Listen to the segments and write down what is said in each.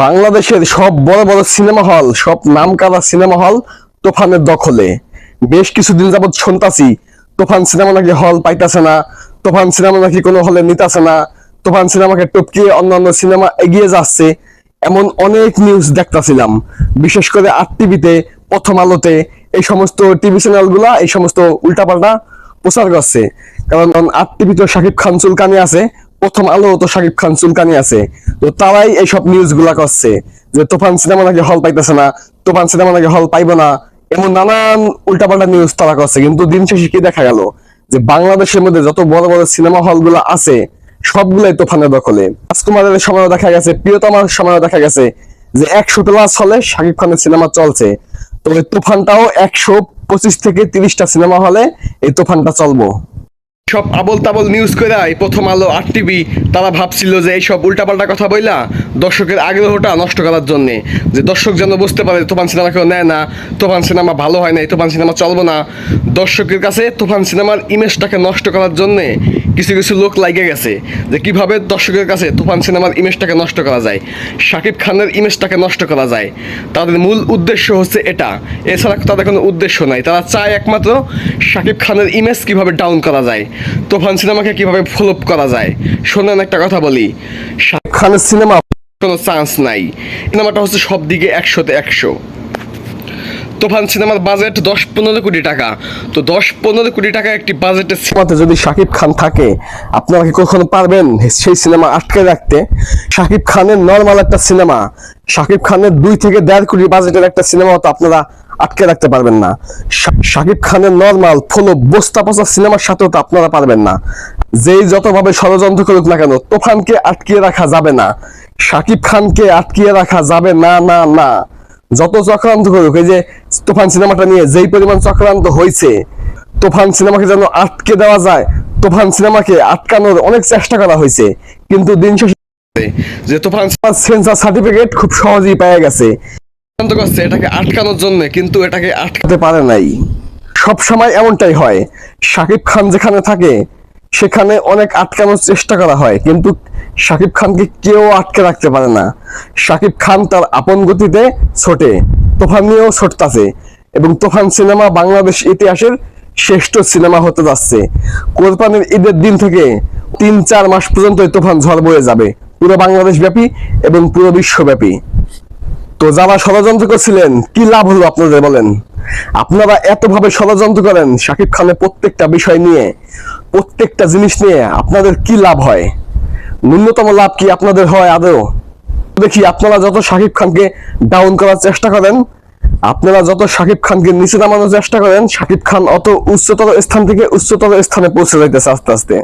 বাংলাদেশের সব বড় বড় সিনেমা হল, সব নামকাদা সিনেমা হল তোফানের দখলে। বেশ কিছুদিন যাবৎ শুনতাছি, তোফান সিনেমা নাকি হল পাইতাছে না, তোফান সিনেমা নাকি কোনো হলে নিতাছে না, তোফান সিনেমাকে টপকিয়ে অন্যান্য সিনেমা এগিয়ে যাচ্ছে, এমন অনেক নিউজ দেখতাছিলাম। বিশেষ করে আর টিভিতে, প্রথম আলোতে, এই সমস্ত টিভি চ্যানেলগুলা, এই সমস্ত উল্টাপাল্টা প্রচার করছে। কারণ আর টিভি তো শাকিব খান চুলকানি আছে প্রথম আলো তো শাকিব খান চুলকানি আছে। তো তারাই এইসব নিউজগুলা করছে যে তোফান সিনেমা নাকি হল পাইতেছে না, তোফান সিনেমা নাকি হল পাইবো না, এমন নানান উল্টাপাল্টা নিউজ তারা করছে। কিন্তু দিন শেষে কি দেখা গেল? যে বাংলাদেশের মধ্যে যত বড় বড় সিনেমা হলগুলো আছে, সবগুলাই তোফানের দখলে। রাজকুমারের সময়ও দেখা গেছে, প্রিয়তমার সময়ও দেখা গেছে যে একশো প্লাস হলে শাকিব খানের সিনেমা চলছে। তবে তুফানটাও একশো পঁচিশ থেকে তিরিশটা সিনেমা হলে এই তুফানটা চলবো। সব আবল তাবল নিউজ করাই প্রথম আলো আর টিভি তারা ভাবছিল যে এইসব উল্টাপাল্টা কথা বইলা দর্শকের আগ্রহটা নষ্ট করার জন্যে। যে দর্শক যেন বুঝতে পারে, তোফান সিনেমা কেউ নেয় না, তোফান সিনেমা ভালো হয় না এই তোফান সিনেমা চলবো না। দর্শকের কাছে তোফান সিনেমার ইমেজটাকে নষ্ট করার জন্য কিছু কিছু লোক লাগে গেছে যে কীভাবে দর্শকের কাছে তুফান সিনেমার ইমেজটাকে নষ্ট করা যায়, শাকিব খানের ইমেজটাকে নষ্ট করা যায়। তাদের মূল উদ্দেশ্য হচ্ছে এটা। এছাড়া তাদের কোনো উদ্দেশ্য নাই। তারা চায় একমাত্র শাকিব খানের ইমেজ কীভাবে ডাউন করা যায়, তুফান সিনেমাকে কীভাবে ফলোপ করা যায়। শোনেন একটা কথা বলি। শাকিব খানের সিনেমা কোনো চান্স নাই। সিনেমাটা হচ্ছে সব দিকে একশোতে একশো। তুফান সিনেমার বাজেট দশ পনেরো কোটি টাকা। তো দশ পনেরো কোটি টাকা একটি বাজেটের সিনেমাতে যদি শাকিব খান থাকে, আপনারা কি কখনো পারবেন সেই সিনেমা আটকে রাখতে? শাকিব খানের নর্মাল একটা সিনেমা, শাকিব খানের দুই থেকে দেড় কোটি বাজেটের একটা সিনেমা তো আপনারা আটকে রাখতে পারবেন না। শাকিব খানের নর্মাল ফলো বস্তা পচা সিনেমার সাথেও তো আপনারা পারবেন না। যেই যতভাবে ষড়যন্ত্র করুক না কেন, তোফানকে আটকিয়ে রাখা যাবে না। শাকিব খানকে আটকিয়ে রাখা যাবে না না না। যত চক্রান্ত করুক এই যে তুফান সিনেমাটা নিয়ে যেই পরিমাণ চক্রান্ত হয়েছে তুফান সিনেমাকে যেন আটকে দেওয়া যায়, তুফান সিনেমাকে আটকানোর অনেক চেষ্টা করা হয়েছে কিন্তু দিন শেষে যে তুফান সেন্সার সার্টিফিকেট খুব সহজেই পেয়ে গেছে। এটাকে আটকানোর জন্য, কিন্তু এটাকে আটকাতে পারে নাই। সব সময় এমনটাই হয়, শাকিব খান যেখানে থাকে, সেখানে অনেক আটকানোর চেষ্টা করা হয়, কিন্তু শাকিব খানকে কেউ আটকে রাখতে পারে না। শাকিব খান তার আপন গতিতে ছোটে, তোফান নিয়েও ছোটতাছে এবং তোফান সিনেমা বাংলাদেশ ইতিহাসের শ্রেষ্ঠ সিনেমা হতে যাচ্ছে। কোরবানির ঈদের দিন থেকে তিন চার মাস পর্যন্ত তোফান ঝড় বয়ে যাবে, পুরো বাংলাদেশ ব্যাপী এবং পুরো বিশ্বব্যাপী। তো যারা ষড়যন্ত্র করছিলেন, কি লাভ হলো আপনাদের বলেন? আপনারা এতভাবে ষড়যন্ত্র করেন শাকিব খানের প্রত্যেকটা বিষয় নিয়ে, প্রত্যেকটা জিনিস নিয়ে আপনাদের কি লাভ হয়? ন্যূনতম লাভ কি আপনাদের হয় আদৌ? দেখি, আপনারা যত শাকিব খানকে ডাউন করার চেষ্টা করেন, আপনারা যত শাকিব খানকে নিচে নামানোর চেষ্টা করেন, শাকিব খান অত উচ্চতর স্থান থেকে উচ্চতর স্থানে পৌঁছে যাইতেছে আস্তে আস্তে।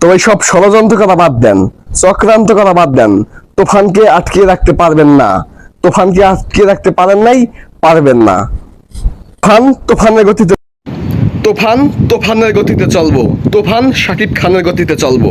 তো এই সব ষড়যন্ত্র করা বাদ দেন, চক্রান্ত করা বাদ দেন। তোফানকে আটকে রাখতে পারবেন না। তোফানকে আটকে রাখতে পারেন নাই, পারবেন না। তুফান, তোফানের গতিতে তোফান, তোফানের গতিতে চলবো। তোফান, শাকিব খানের গতিতে চলবো।